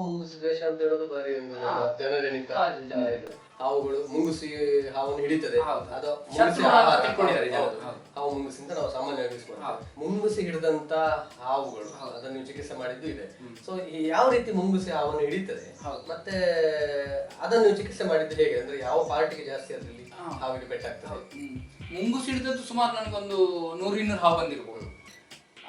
ಮುಂಗುಸಿ ದ್ವೇಷ ಅಂತ ಹೇಳೋದು ಬಾರಿ ಜನಜನಿತ. ಹಾವುಗಳು ಮುಂಗುಸಿ ಹಾವನ್ನು ಹಿಡಿತದೆ. ಅದು ಮುಂಗುಸಿ. ತಿಳ್ಕೊಂಡಿದ್ದಾರೆ. ಹಾವು ಮುಂಗುಸಿ ಅಂತ ನಾವು ಸಾಮಾನ್ಯವಾಗಿ ಮಾಡ್ತೇವೆ. ಮುಂಗುಸಿ ಹಿಡಿದಂತ ಹಾವುಗಳು ಅದನ್ನು ನೀವು ಚಿಕಿತ್ಸೆ ಮಾಡಿದ್ದು ಇದೆ. ಸೊ ಯಾವ ರೀತಿ ಮುಂಗುಸಿ ಹಾವನ್ನು ಹಿಡಿತದೆ ಮತ್ತೆ ಅದನ್ನು ನೀವು ಚಿಕಿತ್ಸೆ ಮಾಡಿದ್ದು ಹೇಗೆ? ಅಂದ್ರೆ ಯಾವ ಪಾರ್ಟಿಗೆ ಜಾಸ್ತಿ ಅದರಲ್ಲಿ. ಹಾವಿಗೆ ಪೆಟ್ಟಾಗ್ತದೆ. ಮುಂಗುಸಿ ಹಿಡಿದದ್ದು ಸುಮಾರು ನನಗೊಂದು ನೂರಿನ್ನೂರು ಹಾವು ಬಂದಿರಬಹುದು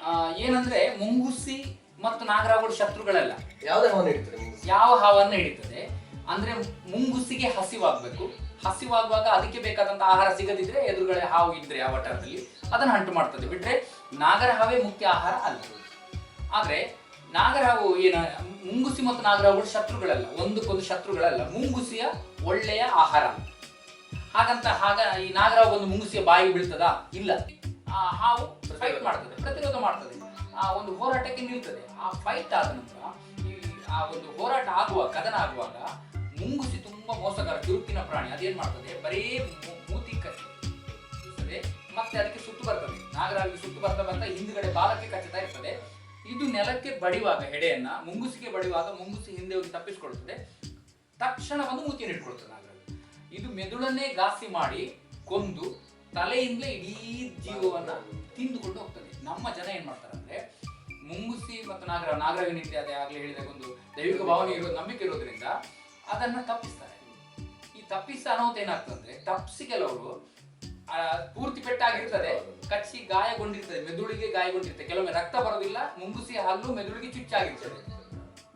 ಆ, ಏನಂದ್ರೆ ಮುಂಗುಸಿ ಮತ್ತು ನಾಗರಾವುಗಳು ಶತ್ರುಗಳಲ್ಲ. ಯಾವ ಹಾವನ್ನು ಹಿಡಿತದೆ ಮುಂಗುಸಿ? ಯಾವ ಹಾವನ್ನ ಹಿಡಿತದೆ? ಅಂದ್ರೆ ಮುಂಗುಸಿಗೆ ಹಸಿವಾಗ್ಬೇಕು. ಹಸಿವಾಗುವಾಗ ಅದಕ್ಕೆ ಬೇಕಾದಂತ ಆಹಾರ ಸಿಗದಿದ್ರೆ ಎದುರುಗಡೆ ಹಾವು ಇದ್ರೆ ಆ ವಟಾರದಲ್ಲಿ ಅದನ್ನ ಹಂಟು ಮಾಡ್ತದೆ. ಬಿಟ್ರೆ ನಾಗರ ಹಾವೇ ಮುಖ್ಯ ಆಹಾರ ಅಲ್ಲ. ಆದ್ರೆ ನಾಗರಹಾವು ಏನ ಮುಂಗುಸಿ ಮತ್ತು ನಾಗರಹಾವುಗಳು ಶತ್ರುಗಳಲ್ಲ. ಒಂದಕ್ಕೊಂದು ಶತ್ರುಗಳಲ್ಲ. ಮುಂಗುಸಿಯ ಒಳ್ಳೆಯ ಆಹಾರ. ಹಾಗಂತ ಹಾಗ ಈ ನಾಗರಹಾವು ಒಂದು ಮುಂಗುಸಿಯ ಬಾಯಿ ಬೀಳ್ತದಾ? ಇಲ್ಲ. ಆ ಹಾವು ಫೈಟ್ ಮಾಡ್ತದೆ. ಪ್ರತಿರೋಧ ಮಾಡ್ತದೆ. ಆ ಒಂದು ಹೋರಾಟಕ್ಕೆ ನಿಲ್ತದೆ. ಆ ಫೈಟ್ ಆದ ನಂತರ ಈ ಆ ಒಂದು ಹೋರಾಟ ಆಗುವ, ಕದನ ಆಗುವಾಗ ಮುಂಗುಸಿ ತುಂಬಾ ಮೋಸಗಾರ ಚುರುಕಿನ ಪ್ರಾಣಿ, ಅದೇನ್ ಮಾಡ್ತದೆ? ಬರೀ ಮೂತಿ ಕಚ್ಚುತ್ತದೆ ಮತ್ತೆ ಅದಕ್ಕೆ ಸುತ್ತು ಬರ್ತದೆ. ನಾಗರಾವಿಗೆ ಸುತ್ತು ಬರ್ತಾ ಬರ್ತಾ ಹಿಂದ್ಗಡೆ ಬಾಲಕ್ಕೆ ಕಚ್ಚುತ್ತಾ ಇರ್ತದೆ. ಇದು ನೆಲಕ್ಕೆ ಬಡಿವಾಗ ಹೆಡೆಯನ್ನ ಮುಂಗುಸಿಗೆ ಬಡಿವಾಗ ಮುಂಗುಸಿ ಹಿಂದೆ ಹೋಗಿ ತಪ್ಪಿಸ್ಕೊಳ್ತದೆ. ತಕ್ಷಣ ಒಂದು ಮೂತಿಯನ್ನು ಇಟ್ಕೊಳ್ತದೆ ನಾಗರಾಜ್. ಇದು ಮೆದುಳನ್ನೇ ಘಾಸಿ ಮಾಡಿ ಕೊಂದು ತಲೆಯಿಂದಲೇ ಇಡೀ ಜೀವವನ್ನ ತಿಂದುಕೊಂಡು ಹೋಗ್ತದೆ. ನಮ್ಮ ಜನ ಏನ್ ಮಾಡ್ತಾರೆ ಅಂದ್ರೆ ಮುಂಗುಸಿ ಮತ್ತು ನಾಗರ ನಾಗರ ಅದೇ ಆಗ್ಲೇ ಹೇಳಿದಾಗ ಒಂದು ದೈವಿಕ ಭಾವನೆ ಇರೋ ನಂಬಿಕೆ ಇರೋದ್ರಿಂದ ಅದನ್ನ ತಪ್ಪಿಸ್ತಾರೆ. ಈ ತಪ್ಪಿಸ ಅನ್ನೋದು ಏನಾಗ್ತದೆ ಅಂದ್ರೆ ತಪ್ಪಿಸಿ ಕೆಲವರು ಆ, ಪೂರ್ತಿ ಪೆಟ್ಟಾಗಿರ್ತದೆ. ಕಚ್ಚಿ ಗಾಯಗೊಂಡಿರ್ತದೆ ಮೆದುಳಿಗೆ ಗಾಯಗೊಂಡಿರ್ತದೆ. ಕೆಲವೊಮ್ಮೆ ರಕ್ತ ಬರೋದಿಲ್ಲ ಮುಂಗುಸಿ ಹಲ್ಲು ಮೆದುಳಿಗೆ ಚುಚ್ಚಾಗಿರ್ತದೆ.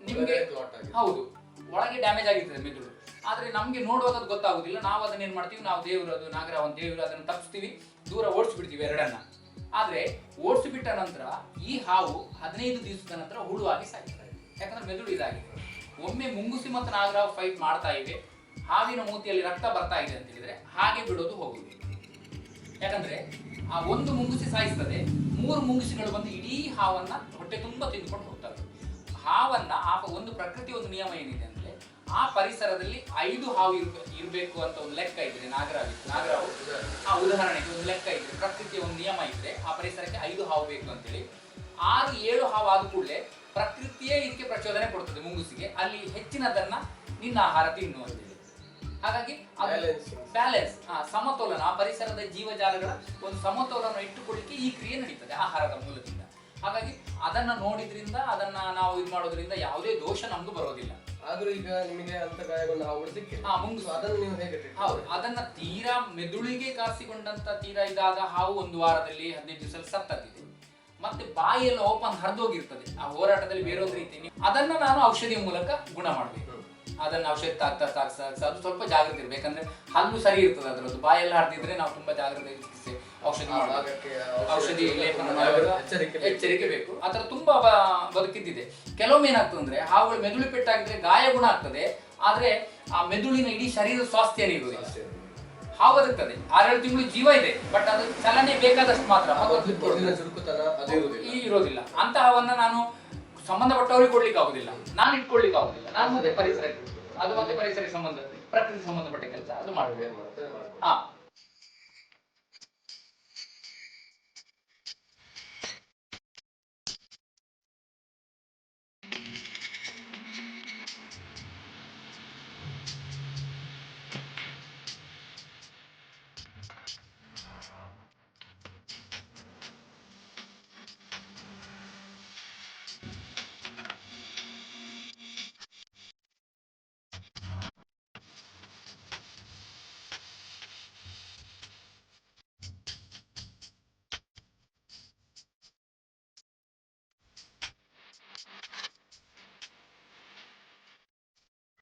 ನಿಮಗೆ ಹೌದು. ಒಳಗೆ ಡ್ಯಾಮೇಜ್ ಆಗಿರ್ತದೆ ಮೆದುಳು. ಆದ್ರೆ ನಮ್ಗೆ ನೋಡುವಾಗ ಅದು ಗೊತ್ತಾಗುದಿಲ್ಲ. ನಾವು ಅದನ್ನ ಏನ್ ಮಾಡ್ತೀವಿ? ನಾವು ದೇವರು ಅದು ನಾಗರ ಒಂದು ದೇವರು ಅದನ್ನ ತಪ್ಪಿಸ್ತೀವಿ. ದೂರ ಓಡಿಸ್ಬಿಡ್ತೀವಿ ಎರಡನ್ನ. ಆದ್ರೆ ಓಡಿಸಿಬಿಟ್ಟ ನಂತರ ಈ ಹಾವು ಹದಿನೈದು ದಿವಸದ ನಂತರ ಹುಳುವಾಗಿ ಸಾಯ್ತದೆ. ಯಾಕಂದ್ರೆ ಮೆದುಳು ಇದಾಗಿದೆ. ಒಮ್ಮೆ ಮುಂಗುಸಿ ಮತ್ತು ನಾಗರಾವ್ ಫೈಟ್ ಮಾಡ್ತಾ ಇವೆ. ಹಾವಿನ ಮೂತಿಯಲ್ಲಿ ರಕ್ತ ಬರ್ತಾ ಇದೆ ಅಂತ ಹೇಳಿದ್ರೆ ಹಾಗೆ ಬಿಡೋದು ಹೋಗುದು ಯಾಕಂದ್ರೆ ಆ ಒಂದು ಮುಂಗುಸಿ ಸಾಯಿಸ್ತದೆ. ಮೂರು ಮುಂಗುಸಿಗಳು ಬಂದು ಇಡೀ ಹಾವನ್ನ ಹೊಟ್ಟೆ ತುಂಬಾ ತಿಂದುಕೊಂಡು ಹೋಗ್ತವೆ. ಹಾವನ್ನ ಆ ಒಂದು ಪ್ರಕೃತಿ ಒಂದು ನಿಯಮ ಏನಿದೆ ಅಂದ್ರೆ ಆ ಪರಿಸರದಲ್ಲಿ ಐದು ಹಾವು ಇರಬೇಕು ಇರ್ಬೇಕು ಅಂತ ಒಂದು ಲೆಕ್ಕ ಇದ್ರೆ ನಾಗರಾವಿ ನಾಗರಾವು ಆ ಉದಾಹರಣೆಗೆ ಒಂದು ಲೆಕ್ಕ ಇದ್ರೆ ಪ್ರಕೃತಿಯ ಒಂದು ನಿಯಮ ಇದ್ರೆ ಆ ಪರಿಸರಕ್ಕೆ ಐದು ಹಾವು ಬೇಕು ಅಂತೇಳಿ. ಆರು ಏಳು ಹಾವು ಆದ ಕೂಡಲೇ ಪ್ರಕೃತಿಯೇ ಇದಕ್ಕೆ ಪ್ರಚೋದನೆ ಕೊಡ್ತದೆ ಮುಂಗುಸಿಗೆ. ಅಲ್ಲಿ ಹೆಚ್ಚಿನದನ್ನ ನಿನ್ನ ಆಹಾರ ತಿನ್ನು ಅಂತೇಳಿ. ಹಾಗಾಗಿ. ಬ್ಯಾಲೆನ್ಸ್ ಸಮತೋಲನ ಆ ಪರಿಸರದ ಜೀವಜಾಲಗಳ ಒಂದು ಸಮತೋಲನ ಇಟ್ಟುಕೊಳ್ಳಿಕ್ಕೆ ಈ ಕ್ರಿಯೆ ನಡೀತದೆ ಆಹಾರದ ಮೂಲದಿಂದ. ಹಾಗಾಗಿ ಅದನ್ನ ನೋಡಿದ್ರಿಂದ ಅದನ್ನ ನಾವು ಇದು ಮಾಡೋದ್ರಿಂದ ಯಾವುದೇ ದೋಷ ನಮ್ದು ಬರೋದಿಲ್ಲ. ಆದ್ರೂ ಈಗ ನಿಮಗೆ ಅಂತ ಹಾವುಗಳು ಸಿಕ್ಕಿದೆ ಹಾ. So ಅದನ್ನು ನೀವು ಹೇಗೆ ಹೌದು ಅದನ್ನ ತೀರಾ ಮೆದುಳಿಗೆ ಕಾಸಿಕೊಂಡಂತ ತೀರಾ ಇದಾದ ಹಾವು ಒಂದು ವಾರದಲ್ಲಿ ಹದಿನೈದು ದಿವಸ ಸತ್ತದ್ದಿದೆ. ಮತ್ತೆ ಬಾಯಿಯೆಲ್ಲ ಓಪನ್ ಹರಿದೋಗಿರ್ತದೆ. ಆ ಹೋರಾಟದಲ್ಲಿ ಬೇರೆ ಒಂದು ರೀತಿ. ಅದನ್ನ ನಾನು ಔಷಧಿಯ ಮೂಲಕ ಗುಣ ಮಾಡಬೇಕು. ಅದನ್ನ ಔಷಧಿ ತಾಗ್ತಾ ತಾಗ್ತಾ ತಾಗ್ತಾ ಅದು ಸ್ವಲ್ಪ ಜಾಗೃತಿ ಇರ್ಬೇಕು. ಯಾಕಂದ್ರೆ ಹಲ್ಲು ಸರಿ ಇರ್ತದೆ ಅದರದ್ದು. ಬಾಯೆಲ್ಲ ಹರಿದಿದ್ರೆ ನಾವು ತುಂಬಾ ಜಾಗೃತಿ ಚಿಕಿತ್ಸೆ ಔಷಧಿ ಔಷಧಿ ಲೇಪನ ಎಚ್ಚರಿಕೆ ಬೇಕು. ಎಚ್ಚರಿಕೆ ಬೇಕು. ಆ ಥರ ತುಂಬಾ ಬದುಕಿದ್ದಿದೆ. ಕೆಲವೊಮ್ಮೆ ಏನಾಗ್ತದೆ ಅಂದ್ರೆ ಹಾವುಗಳು ಮೆದುಳು ಪೆಟ್ಟಾಗಿದ್ರೆ ಗಾಯ ಗುಣ ಆಗ್ತದೆ. ಆದ್ರೆ ಆ ಮೆದುಳಿನ ಇಡೀ ಶರೀರ ಸ್ವಾಸ್ಥ್ಯ. ಇರುವುದಿಲ್ಲ ಹಾವು ಬದುಕ್ತದೆ. ಆರೇಳು ತಿಂಗಳು ಜೀವ ಇದೆ. ಬಟ್ ಅದು ಚಲನೆ ಬೇಕಾದಷ್ಟು ಮಾತ್ರ. ಇರೋದಿಲ್ಲ. ಅಂತಹವನ್ನ ನಾನು ಸಂಬಂಧಪಟ್ಟವರಿಗೆ ಕೊಡ್ಲಿಕ್ಕೆ ಆಗುದಿಲ್ಲ. ನಾನು ಇಟ್ಕೊಳ್ಳಿಕ್ಕೆ ಆಗುದಿಲ್ಲ. ನಾನು ಮತ್ತೆ ಪರಿಸರ ಅದು ಮತ್ತೆ ಪರಿಸರ ಸಂಬಂಧ ಪ್ರಕೃತಿ ಸಂಬಂಧಪಟ್ಟ ಕೆಲಸ, ಅದು ಮಾಡಬೇಕು. ಹಾ.